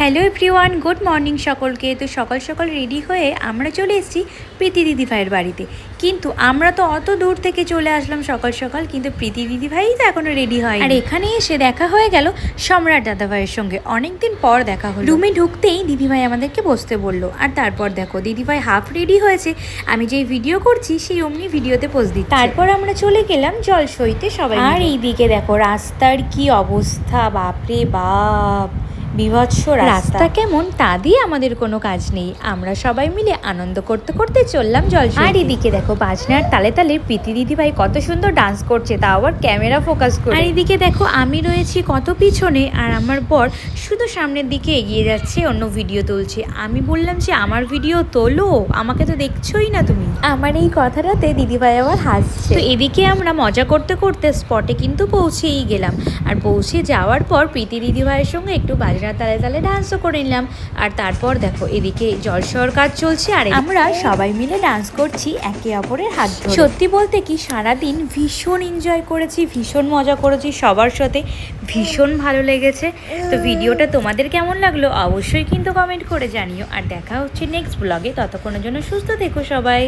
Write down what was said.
Hello everyone good morning সকলকে। তো সকাল সকাল রেডি হয়ে আমরা চলে এসেছি প্রীতি দিদি ভাইয়ের বাড়িতে। কিন্তু আমরা তো অত দূর থেকে চলে আসলাম সকাল সকাল কিন্তু প্রীতি দিদি ভাই তো এখনও রেডি হয় আর এখানে এসে দেখা হয়ে গেল সম্রাট দাদা ভাইয়ের সঙ্গে। অনেকদিন পর দেখা হলো। রুমে ঢুকতেই দিদি ভাই আমাদেরকে বসতে বলল আর তারপর দেখো দিদি ভাই হাফ রেডি হয়েছে। আমি যেই ভিডিও করছি সেই অমনি ভিডিওতে পোস্ট দিই তারপর আমরা চলে গেলাম জল সইতে সবাই আর এইদিকে দেখো রাস্তার কি অবস্থা বাপরে বাপ। বিভৎস রাস্তা। কেমন তা দিয়ে আমাদের কোনো কাজ নেই। আমরা সবাই মিলে আনন্দ করতে করতে চললাম জল আর এদিকে দেখো বাজনার তালে তালে প্রীতি দিদি ভাই কত সুন্দর ডান্স করছে তা আবার ক্যামেরা ফোকাস করে। আর এদিকে দেখো আমি রয়েছি কত পিছনে আর আমার বর শুধু সামনের দিকে এগিয়ে যাচ্ছে অন্য ভিডিও তুলছে। আমি বললাম যে আমার ভিডিও তোলো আমাকে তো দেখছোই না তুমি। আমার এই কথাটাতে দিদিভাই আবার হাসছে। তো এদিকে আমরা মজা করতে করতে স্পটে কিন্তু পৌঁছেই গেলাম। আর পৌঁছে যাওয়ার পর প্রীতি দিদিভাইয়ের সঙ্গে একটু বাজনা তালে তালে ডান্সও করে নিলাম। আর তারপর দেখো এদিকে জলসর কাজ চলছে আর আমরা সবাই মিলে ডান্স করছি একে অপরের হাত ধরে। সত্যি বলতে কি সারাদিন ভীষণ এনজয় করেছি ভীষণ মজা করেছি সবার সাথে ভীষণ ভালো লেগেছে। তো ভিডিওটা তোমাদের কেমন লাগল অবশ্যই কিন্তু কমেন্ট করে জানিও। আর দেখা হচ্ছে নেক্সট ব্লগে ততক্ষণের জন্য সুস্থ থেকো সবাই।